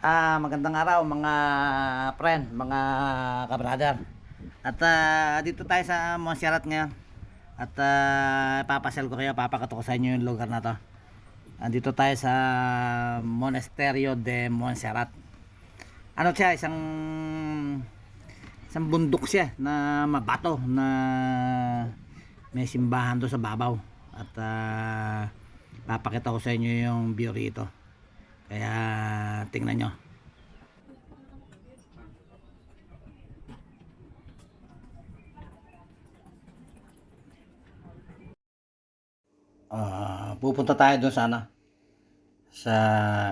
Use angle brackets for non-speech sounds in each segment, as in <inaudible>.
Ah, magandang araw mga friend, mga kabrother. At ah, dito tayo sa Montserrat ngayon. At uh, papasel ko kayo, papakato ko sa inyo yung lugar na to. Andito tayo sa Monasterio de Montserrat. Ano siya, isang isang bundok siya na mabato na may simbahan doon sa babaw. At ah, papakita ko sa inyo yung view rito. Kaya tingnan nyo. Ah, pupunta tayo doon sana sa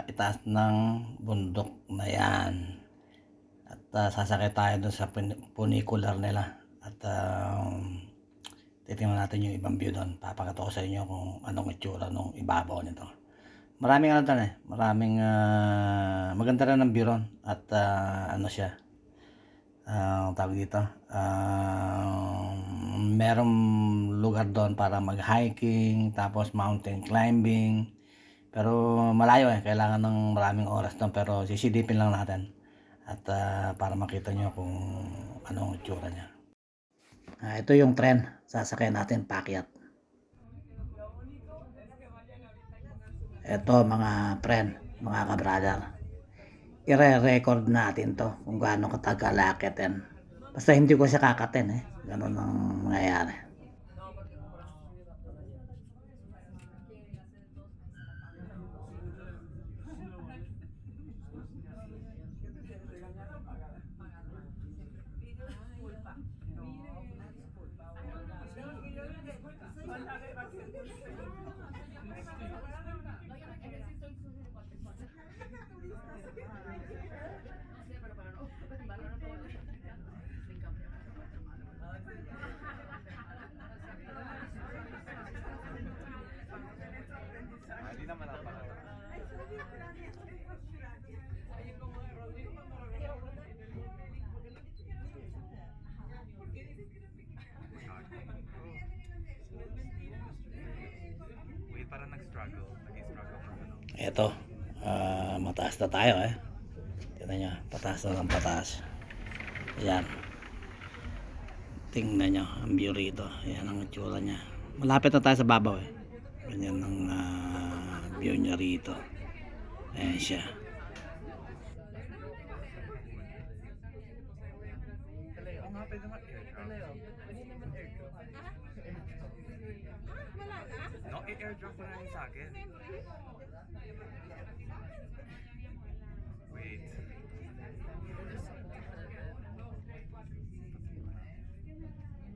itaas ng bundok na yan. At ah, sasakay tayo doon sa funicular nila. At um, titingnan natin yung ibang view doon. Papakita ko sa inyo kung anong itsura nung ibabaw nito. Maraming ano doon eh. Maraming ah, maganda rin ang view ron. At ah, ano siya. Ah, tawag dito. Ah, merong lugar doon para mag-hiking, tapos mountain climbing. Pero malayo eh, kailangan ng maraming oras doon pero sisilipin lang natin. At ah, para makita nyo kung anong itsura niya. Ah, ito yung tren, sasakyan natin pakyat. Ito mga friend, mga kabrother. Ire-record natin to kung gaano katagal akitin. Basta hindi ko siya kakatin eh. Ganun ang mangyayari. Wait, parang nag-struggle. Nag-struggle na ano. Ito, ah, mataas na tayo eh. Tingnan nyo, pataas na ng pataas. Ayan. Tingnan nyo, ang view rito. Ayan ang itsura niya. Malapit na tayo sa babaw eh. Ganyan ang ah, view niya rito. Ayan siya. Oo nga, pwede mag-airdrop.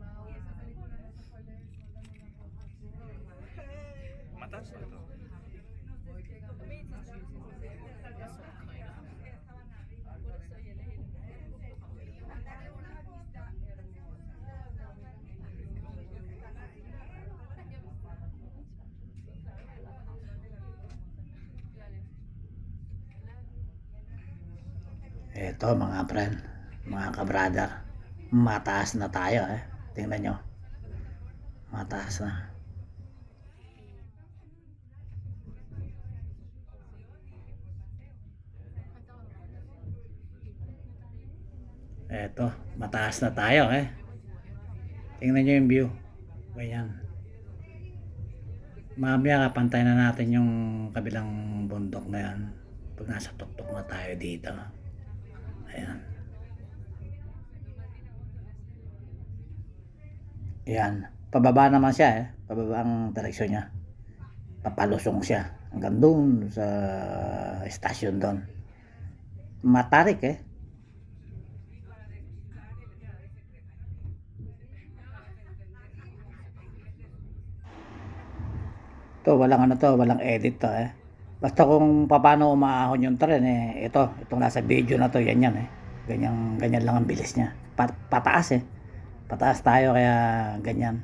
No, i-airdrop mo na rin sa akin. Wait. Mataas na to. Ito mga friend, mga kabrother. Mataas na tayo eh. Tingnan nyo. Mataas na. Eto, mataas na tayo eh. Tingnan nyo yung view. Ganyan. Mamaya kapantay na natin yung kabilang bundok na yan. Pag nasa tuktok na tayo dito. Ayan. Ayan. Pababa naman siya eh. Pababa ang direksyon niya. Papalusong siya. Hanggang doon sa estasyon doon. Matarik eh. To, walang ano to, walang edit to eh. Basta kung paano umaahon yung tren eh, ito, itong nasa video na to, yan yan eh. Ganyan, ganyan lang ang bilis niya. Pa- pataas eh. Pataas tayo kaya ganyan.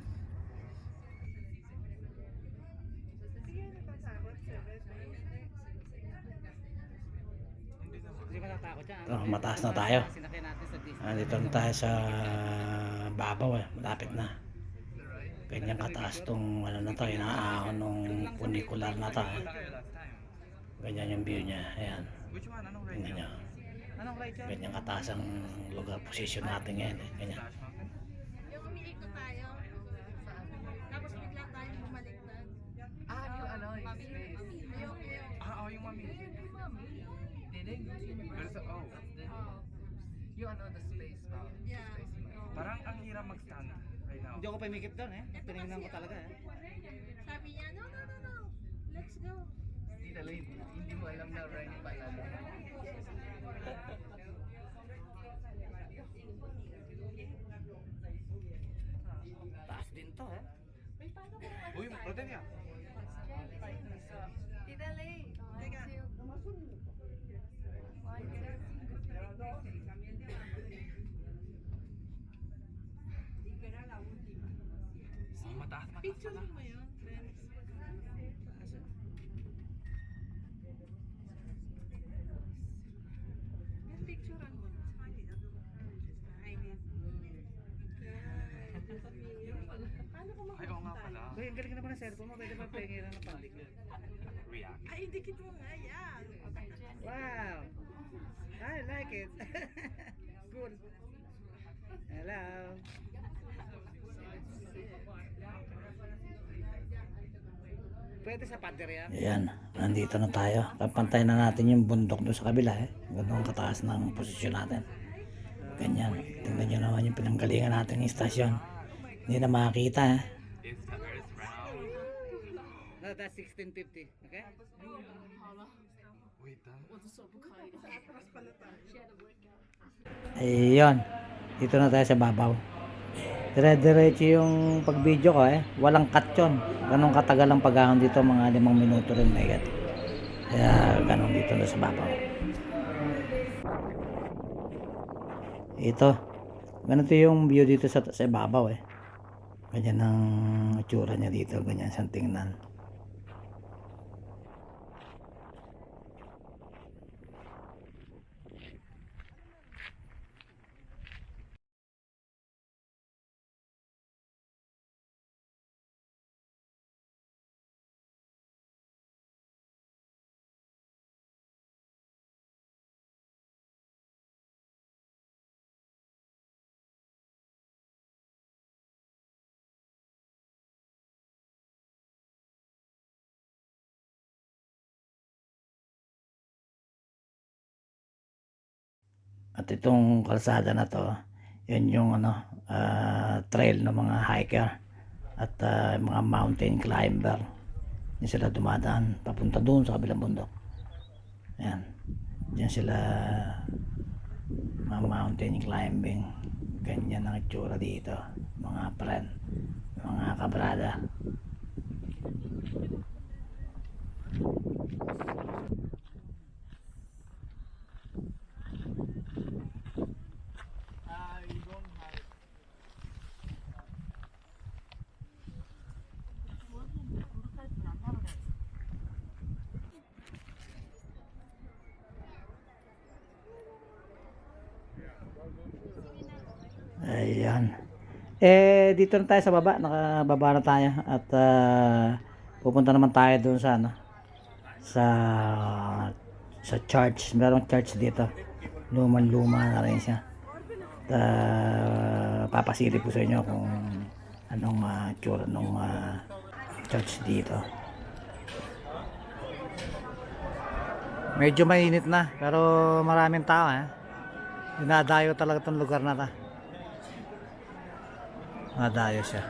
Ito, mataas na tayo. Nandito na tayo sa babaw eh, malapit na. Ganyan kataas tong ano na to, inaahon nung funicular na to. eh. Ganyan yung view niya. Ayan. Which one? Anong right nyo. Anong right yun? Ganyan kataas ang lugar, position natin ngayon. Eh. Ganyan. Yung umiikot tayo. Tapos bigla tayong bumaliktad. Ah, yung ano, yung space. Ah, oh, yung mami. Dinig? Pero sa, oh. Yung ano, the space ba? yeah. Parang ang hirap mag-stand right now. Hindi ako pamikit doon eh. Tinignan ko talaga eh. Sabi niya, no, no, no, no. Let's go. Tita Lane, hindi mo alam na right pa yan. Taas din to eh. Uy, rote niya. Tita Lay. Teka. Oh, mataas, mataas, Picture mataas. mo yun, friends. Yan, picturean mo. Paano ko Ay, oo nga pala. Uy, ang galing naman ng cellphone mo. Pwede ba pengiran ng panlikod? React. Ay, dikit mo nga yan. Wow! I like it. <laughs> cool. Hello. Pwede sa pader yan? Ayan, nandito na tayo. Kapantay na natin yung bundok doon sa kabila eh. Ganun kataas ng posisyon natin. Ganyan. Tingnan nyo naman yung pinanggalingan natin yung istasyon. Hindi na makakita eh. No, that's 1650. Okay? Ayun. Dito na tayo sa babaw. Dire-diretso yung pag-video ko eh. Walang cut yun. Ganong katagal ang paghahon dito. Mga limang minuto rin na yan. Kaya ganon dito na sa babaw. Ito. Ganito yung view dito sa, sa babaw eh. Ganyan ang itsura niya dito. Ganyan siyang tingnan. At itong kalsada na to, yun yung ano, ah, trail ng mga hiker at ah, mga mountain climber. Yan sila dumadaan papunta doon sa kabilang bundok. Yan. Yan sila mga mountain climbing. Ganyan ang itsura dito, mga friend, mga kabrada. Ayan. Eh, dito na tayo sa baba. Nakababa na tayo. At ah, pupunta naman tayo doon sa ano, sa sa church. Merong church dito. Luman-luma na rin siya. At ah, papasilip ko sa inyo kung anong uh, tsura ng church dito. Medyo mainit na, pero maraming tao eh. Dinadayo talaga itong lugar na ta. А, да, я ще.